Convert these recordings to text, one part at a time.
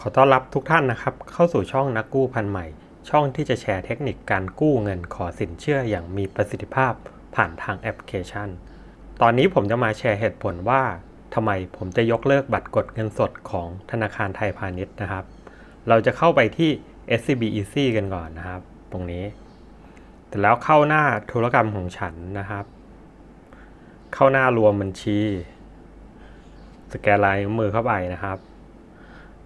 ขอต้อนรับทุกท่านนะครับ เข้าสู่ช่องนักกู้พันใหม่ ช่องที่จะแชร์เทคนิคการกู้เงินขอสินเชื่ออย่างมีประสิทธิภาพผ่านทางแอปพลิเคชัน ตอนนี้ผมจะมาแชร์เหตุผลว่าทำไมผมจะยกเลิกบัตรกดเงินสดของธนาคารไทยพาณิชย์นะครับ เราจะเข้าไปที่ SCB Easy กันก่อนนะครับ ตรงนี้เสร็จแล้วเข้าหน้าธุรกรรมของฉันนะครับ เข้าหน้ารวมบัญชี สแกนลายมือเข้าไปนะครับ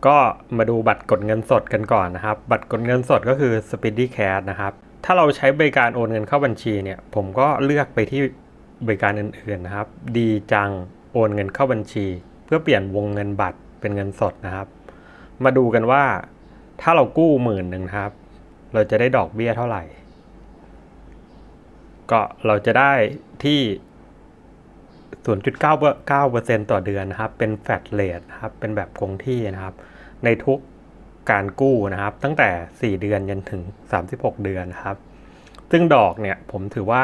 ก็มาดูบัตรกดเงินสดกันก่อนนะครับ บัตรกดเงินสดก็คือ Speedy Cash นะครับ ถ้าเราใช้บริการโอนเงินเข้าบัญชีเนี่ย ผมก็เลือกไปที่บริการอื่นๆนะครับ ดีจังโอนเงินเข้าบัญชี เพื่อเปลี่ยนวงเงินบัตรเป็นเงินสดนะครับ มาดูกันว่า ถ้าเรากู้หมื่นหนึ่งครับ เราจะได้ดอกเบี้ยเท่าไหร่ ก็เราจะได้ที่ 0.99%ต่อเดือนนะครับ เป็นแฟลตเรทนะครับ เป็นแบบคงที่นะครับ ในทุกการกู้นะครับ ตั้งแต่ 4 เดือนยันถึง 36 เดือนนะครับ ซึ่งดอกเนี่ยผมถือว่า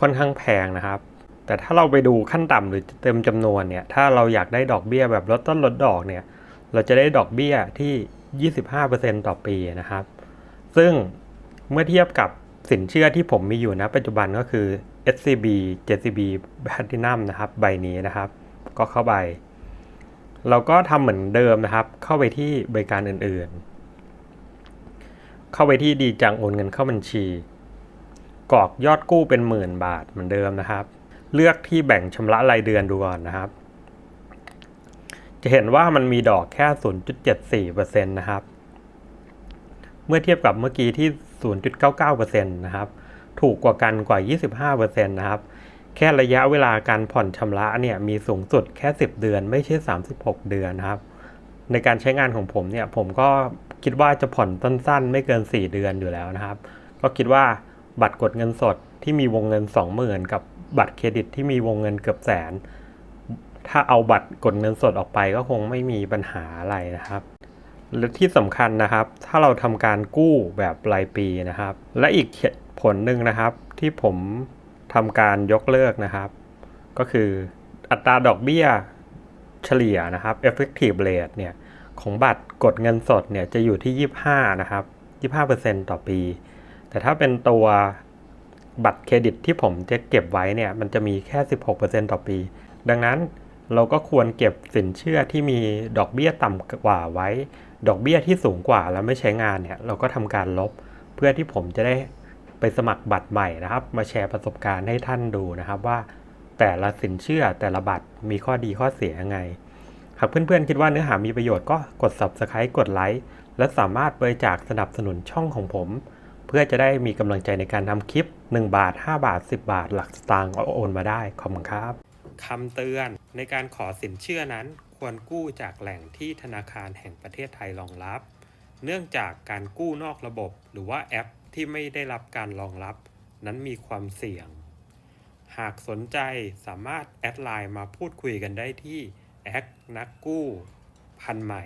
ค่อนข้างแพงนะครับ แต่ถ้าเราไปดูขั้นต่ำหรือเต็มจำนวนเนี่ย ถ้าเราอยากได้ดอกเบี้ยแบบลดต้นลดดอกเนี่ย เราจะได้ดอกเบี้ยที่ 25%ต่อปีนะครับ ซึ่งเมื่อเทียบกับ สินเชื่อที่ผมมีอยู่นะปัจจุบันก็คือ SCB 7CB Platinum นะครับ ใบนี้นะครับ ก็เข้าไป เราก็ทำเหมือนเดิมนะครับ เข้าไปที่บริการอื่นๆ เข้าไปที่ดีจังโอนเงินเข้าบัญชี กรอกยอดกู้เป็นหมื่นบาทเหมือนเดิมนะครับ เลือกที่แบ่งชำระรายเดือนดูก่อนนะครับ จะเห็นว่ามันมีดอกแค่ 0.74%นะครับ เมื่อเทียบกับเมื่อกี้ที่ 0.99%นะครับ ถูกกว่ากันกว่า 25%นะครับ แค่ระยะเวลาการผ่อนชำระเนี่ยมีสูงสุดแค่ 10 เดือน ไม่ใช่ 36 เดือนนะครับ ในการใช้งานของผมเนี่ยผมก็คิดว่าจะผ่อนสั้นๆ ไม่เกิน 4 เดือนอยู่แล้วนะครับ ก็คิดว่าบัตรกดเงินสดที่มีวงเงิน 20,000 กับบัตรเครดิตที่มีวงเงินเกือบแสน ถ้าเอาบัตรกดเงินสดออกไปก็คงไม่มีปัญหาอะไรนะครับ และที่สำคัญนะครับ ถ้าเราทำการกู้แบบรายปีนะครับ และอีกเหตุผลหนึ่งนะครับ ที่ผมทำการยกเลิกนะครับ ก็คืออัตราดอกเบี้ยเฉลี่ยนะครับ effective rate เนี่ยของบัตรกดเงินสดเนี่ยจะอยู่ที่ 25 นะครับ 25%ต่อปี แต่ถ้าเป็นตัวบัตรเครดิตที่ผมจะเก็บไว้เนี่ยมันจะมีแค่ 16%ต่อปี ดังนั้น เราก็ควรเก็บสินเชื่อที่มีดอกเบี้ยต่ำกว่าไว้ ดอกเบี้ยที่สูงกว่าแล้วไม่ใช้งานเนี่ย เราก็ทำการลบ เพื่อที่ผมจะได้ไปสมัครบัตรใหม่นะครับ มาแชร์ประสบการณ์ให้ท่านดูนะครับว่า แต่ละสินเชื่อแต่ละบัตรมีข้อดีข้อเสียยังไง หากเพื่อนๆคิดว่าเนื้อหามีประโยชน์ก็กด subscribe กดไลค์และสามารถบริจาคสนับสนุนช่องของผม เพื่อจะได้มีกำลังใจในการทำคลิป 1 บาท 5 บาท 10 บาท หลักสตางค์โอนมาได้ขอบคุณครับ คำเตือน ในการขอสินเชื่อนั้นควรกู้จากแหล่งที่ธนาคารแห่งประเทศไทยรองรับ เนื่องจากการกู้นอกระบบ หรือว่าแอปที่ไม่ได้รับการรองรับ นั้นมีความเสี่ยง หากสนใจสามารถแอดไลน์มาพูดคุยกันได้ที่แอคนักกู้ พันใหม่